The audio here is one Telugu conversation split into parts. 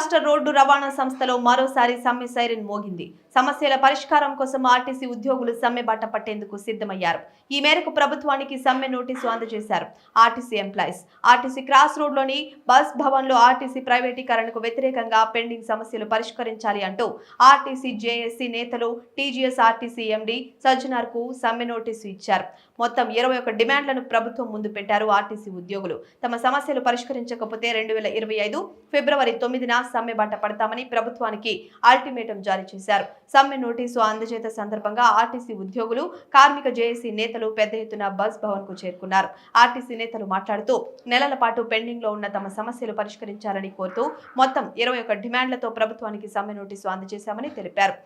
రాష్ట్ర రోడ్డు రవాణా సంస్థలో మరోసారి సమ్మె సైరన్ మోగింది. సమస్యల పరిష్కారం కోసం ఆర్టీసీ ఉద్యోగులు సమ్మె బాట పట్టేందుకు సిద్ధమయ్యారు. ఈ మేరకు ప్రభుత్వానికి సమ్మె నోటీసు అందజేశారు. ఆర్టీసీ ఎంప్లాయీస్ ఆర్టీసీ క్రాస్ రోడ్లోని బస్ భవన్లో ఆర్టీసీ ప్రైవేటీకరణకు వ్యతిరేకంగా పెండింగ్ సమస్యలు పరిష్కరించాలి అంటూ ఆర్టీసీ జేఏసీ నేతలు టీజీఎస్ ఆర్టీసీ ఎండి సజ్జనార్కు సమ్మె నోటీసు ఇచ్చారు. మొత్తం ఇరవై ఒక డిమాండ్లను ప్రభుత్వం ముందు పెట్టారు ఆర్టీసీ ఉద్యోగులు. తమ సమస్యలు పరిష్కరించకపోతే రెండు వేల ఇరవై ఐదు ఫిబ్రవరి తొమ్మిదిన సమ్మె బట్ట పడతామని ప్రభుత్వానికి అల్టిమేటం జారీ చేశారు. సమ్మె నోటీసు అందజేత సందర్భంగా ఆర్టీసీ ఉద్యోగులు కార్మిక జేఏసీ నేతలు పెద్ద ఎత్తున బస్ భవన్కు చేరుకున్నారు. ఆర్టీసీ నేతలు మాట్లాడుతూ నెలల పాటు పెండింగ్లో ఉన్న తమ సమస్యలు పరిష్కరించాలని కోరుతూ మొత్తం ఇరవై ఒక డిమాండ్లతో ప్రభుత్వానికి సమ్మె నోటీసు అందజేశామని తెలిపారు.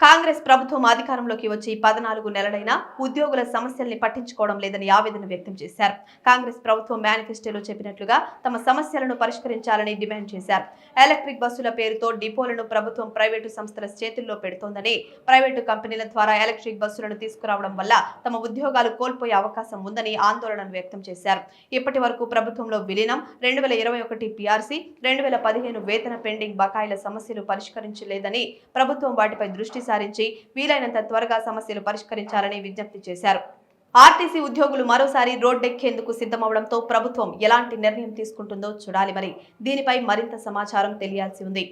కాంగ్రెస్ ప్రభుత్వం అధికారంలోకి వచ్చి పద్నాలుగు నెలలైనా ఉద్యోగుల సమస్యల్ని పట్టించుకోవడం లేదని ఆవేదన వ్యక్తం చేశారు. కాంగ్రెస్ ప్రభుత్వం మేనిఫెస్టోలో చెప్పినట్లుగా తమ సమస్యలను పరిష్కరించాలని డిమాండ్ చేశారు. ఎలక్ట్రిక్ బస్సుల పేరుతో డిపోలను ప్రభుత్వం ప్రైవేటు సంస్థల చేతుల్లో పెడుతోందని ప్రైవేటు కంపెనీల ద్వారా ఎలక్ట్రిక్ బస్సులను తీసుకురావడం వల్ల తమ ఉద్యోగాలు కోల్పోయే అవకాశం ఉందని ఆందోళనను వ్యక్తం చేశారు. ఇప్పటి వరకు ప్రభుత్వంలో విలీనం రెండు వేల ఇరవై ఒకటి పిఆర్సీ రెండు వేల పదిహేను వేతన పెండింగ్ బకాయిల సమస్యలు పరిష్కరించలేదని ప్రభుత్వం వాటిపై దృష్టి సారించి వీలైనంత త్వరగా సమస్యలు పరిష్కరించాలని విజ్ఞప్తి చేశారు. ఆర్టీసీ ఉద్యోగులు మరోసారి రోడ్డెక్కేందుకు సిద్ధమవడంతో ప్రభుత్వం ఎలాంటి నిర్ణయం తీసుకుంటుందో చూడాలి మరి. దీనిపై మరింత సమాచారం తెలియాల్సి ఉంది.